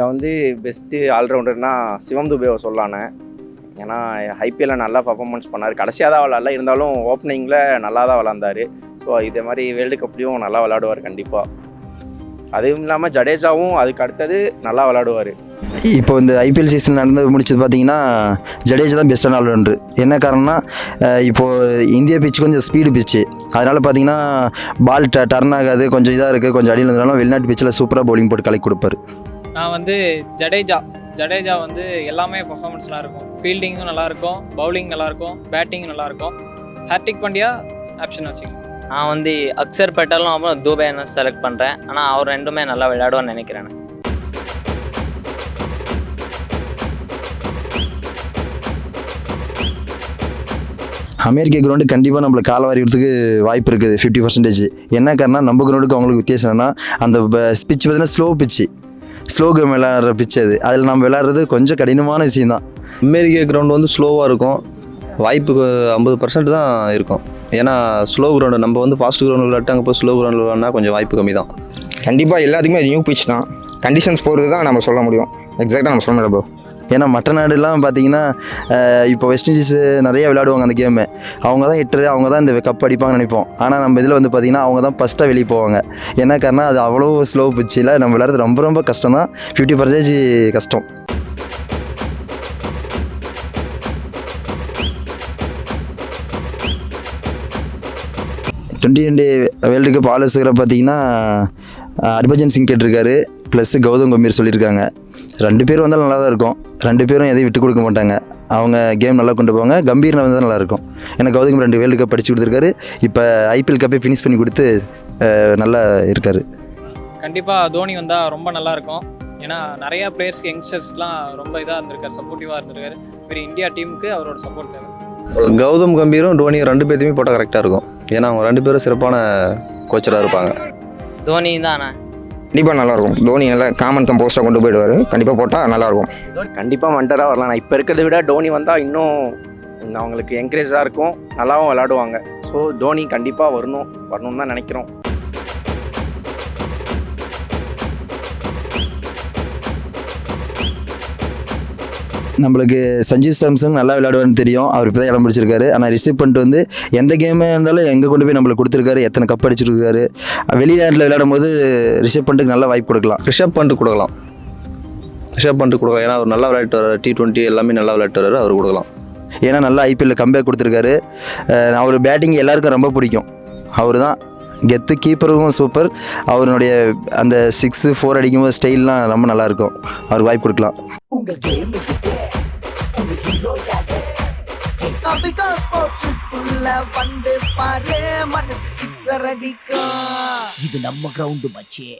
இதில் வந்து பெஸ்ட்டு ஆல்ரவுண்டர்னா சிவம் துபேவை சொல்லானே. ஏன்னா ஐபிஎல்ல நல்லா பர்ஃபார்மன்ஸ் பண்ணார். கடைசியாக தான் விளாட்ல இருந்தாலும் ஓப்பனிங்கில் நல்லா தான் விளாண்டார் ஸோ இதே மாதிரி வேர்ல்டு கப்லேயும் நல்லா விளாடுவார் கண்டிப்பாக அதுவும் இல்லாமல் ஜடேஜாவும் அதுக்கு அடுத்தது நல்லா விளாடுவார் இப்போ இந்த ஐபிஎல் சீசன் நடந்து முடிச்சது பார்த்தீங்கன்னா ஜடேஜா தான் பெஸ்ட்டான ஆல்ரவுண்டர் என்ன காரணம்னா இப்போது இந்திய பிச்சு கொஞ்சம் ஸ்பீடு பிச்சு அதனால் பார்த்தீங்கன்னா பால் ட டர்ன் ஆகாது கொஞ்சம் இதாக இருக்குது கொஞ்சம் அடியில் இருந்தாலும் வெளிநாட்டு பிச்சில் சூப்பராக பவுலிங் போட்டு கலக்கி கொடுப்பாரு. நான் வந்து ஜடேஜா. ஜடேஜா வந்து எல்லாமே பர்ஃபார்மன்ஸ்லாம் இருக்கும். ஃபீல்டிங்கும் நல்லாயிருக்கும். பவுலிங் நல்லாயிருக்கும். பேட்டிங்கும் நல்லாயிருக்கும். ஹார்டிக் பாண்டியா ஆப்ஷன் வச்சுக்கோங்க நான் வந்து அக்சர் பட்டாலும் அப்புறம் தூபேனை செலக்ட் பண்ணுறேன் ஆனால் அவர் ரெண்டுமே நல்லா விளையாடுவான்னு நினைக்கிறேன் நான். அமெரிக்க கிரவுண்டு கண்டிப்பாக நம்மளை கால வாரிக்கிறதுக்கு வாய்ப்பு இருக்குது. ஃபிஃப்டி பர்சன்டேஜ் என்ன காரணம் நம்ம கிரவுண்டுக்கு அவங்களுக்கு வித்தியாசம் என்னன்னா அந்த பிச் பார்த்தீங்கன்னா ஸ்லோ பிச்சு ஸ்லோ கேம் விளையாடுற பிச் அது அதில் நம்ம விளையாடுறது கொஞ்சம் கடினமான விஷயம் தான் அமெரிக்க கிரவுண்ட் வந்து ஸ்லோவாக இருக்கும். வாய்ப்பு ஐம்பது பர்சன்ட் தான் இருக்கும். ஏன்னா ஸ்லோ கிரவுண்டு நம்ம வந்து ஃபாஸ்ட் கிரவுண்ட் விளையாட்டு அங்கே போய் ஸ்லோ கிரவுண்ட் விளையாடினா கொஞ்சம் வாய்ப்பு கம்மி தான் கண்டிப்பாக எல்லாத்துக்குமே நியூ பிச் தான். கண்டிஷன்ஸ் போகிறது தான் நம்ம சொல்ல முடியும். எக்ஸாக்டாக நம்ம சொல்ல முடியாது ப்ரோ ஏன்னா மற்ற நாடுலாம் பார்த்தீங்கன்னா இப்போ வெஸ்ட் இண்டீஸ் நிறைய விளையாடுவாங்க அந்த கேமு அவங்க தான் ஹிட்டரு அவங்க தான் இந்த கப் அடிப்பாங்கன்னு நினைப்போம். ஆனால் நம்ம இதில் வந்து பார்த்தீங்கன்னா அவங்க தான் ஃபஸ்ட்டாக வெளியே போவாங்க. என்ன காரணம் அது அவ்வளோ ஸ்லோ பிச்சில் நம்ம விளையாடுறது ரொம்ப ரொம்ப கஷ்டம் தான் ஃபிஃப்டி பர்சன்டேஜ் கஷ்டம். டுவெண்ட்டி டுவெண்ட்டி வேர்ல்டு கப் ஆலோசகரை பார்த்தீங்கன்னா ஹர்பஜன் சிங் கேட்டிருக்காரு. ப்ளஸ் கௌதம் கம்பீர் சொல்லியிருக்காங்க. ரெண்டு பேரும் வந்தால் நல்லா தான் இருக்கும். ரெண்டு பேரும் எதையும் விட்டு கொடுக்க மாட்டாங்க. அவங்க கேம் நல்லா கொண்டு போவாங்க. கம்பீர் வந்தால் நல்லா இருக்கும் ஏன்னா கௌதம் ரெண்டு வேர்ல்டு கப் படிச்சு கொடுத்துருக்காரு. இப்போ ஐபிஎல் கப்பே ஃபினிஷ் பண்ணி கொடுத்து நல்லா இருக்காரு. கண்டிப்பாக தோனி வந்தால் ரொம்ப நல்லா இருக்கும் ஏன்னா நிறைய பிளேயர்ஸ்க்கு யங்ஸ்டர்ஸ்க்குலாம் ரொம்ப இதாக இருந்திருக்காரு சப்போர்ட்டிவாக இருந்திருக்காரு. பெரிய இந்தியா டீமுக்கு அவரோட சப்போர்ட் தேவை. கௌதம் கம்பீரும் டோனியும் ரெண்டு பேர்த்தையுமே போட்டால் கரெக்டாக இருக்கும். ஏன்னா அவங்க ரெண்டு பேரும் சிறப்பான கோச்சராக இருப்பாங்க. தோனி தானே? கண்டிப்பாக நல்லாயிருக்கும். தோனி நல்லா காமன் தம் போஸ்ட்டாக கொண்டு போயிடுவார். கண்டிப்பாக போட்டால் நல்லாயிருக்கும். கண்டிப்பாக மண்டராக வரலாம். நான் இப்போ இருக்கிறத விட டோனி வந்தால் இன்னும் அவங்களுக்கு என்கரேஜாக இருக்கும். நல்லாவும் விளாடுவாங்க ஸோ தோனி கண்டிப்பாக வரணும். வரணும்னு தான் நினைக்கிறோம். நம்மளுக்கு சஞ்சீவ் சாம்சங் நல்லா விளையாடுவார்னு தெரியும். அவர் இப்போ தான் இடம் பிடிச்சிருக்காரு. ஆனால் ரிசீவ் பண்ணிட்டு வந்து எந்த கேமே இருந்தாலும் எங்கே கொண்டு போய் நம்மளுக்கு கொடுத்துருக்காரு எத்தனை கப் அடிச்சிருக்காரு வெளிநாட்டில் விளையாடும் போது ரிஷப் பண்ணிட்டு நல்ல வாய்ப்பு கொடுக்கலாம். ரிஷப் பண்ணிட்டு கொடுக்கலாம். ரிஷப் பண்ணிட்டு கொடுக்கலாம். ஏன்னா அவர் நல்லா விளையாட்டு வர்றாரு. டி டுவெண்ட்டி எல்லாமே நல்லா விளையாட்டு வர்றாரு. அவர் கொடுக்கலாம். ஏன்னா நல்லா ஐபிஎல்ல கம்பேக் கொடுத்துருக்காரு. அவர் பேட்டிங் எல்லாருக்கும் ரொம்ப பிடிக்கும். அவர் தான் கெத்து கீப்பருக்கும் சூப்பர் அவருடைய அந்த சிக்ஸு ஃபோர் அடிக்கும்போது ஸ்டைல்லாம் ரொம்ப நல்லாயிருக்கும் அவருக்கு வாய்ப்பு கொடுக்கலாம். பிகாஸ் ஸ்போர்ட்ஸுக்குள்ள வந்து பாரு மனசு சிக்ஸர் அடிக்கும் இது நம்ம கிரவுண்டு மச்சே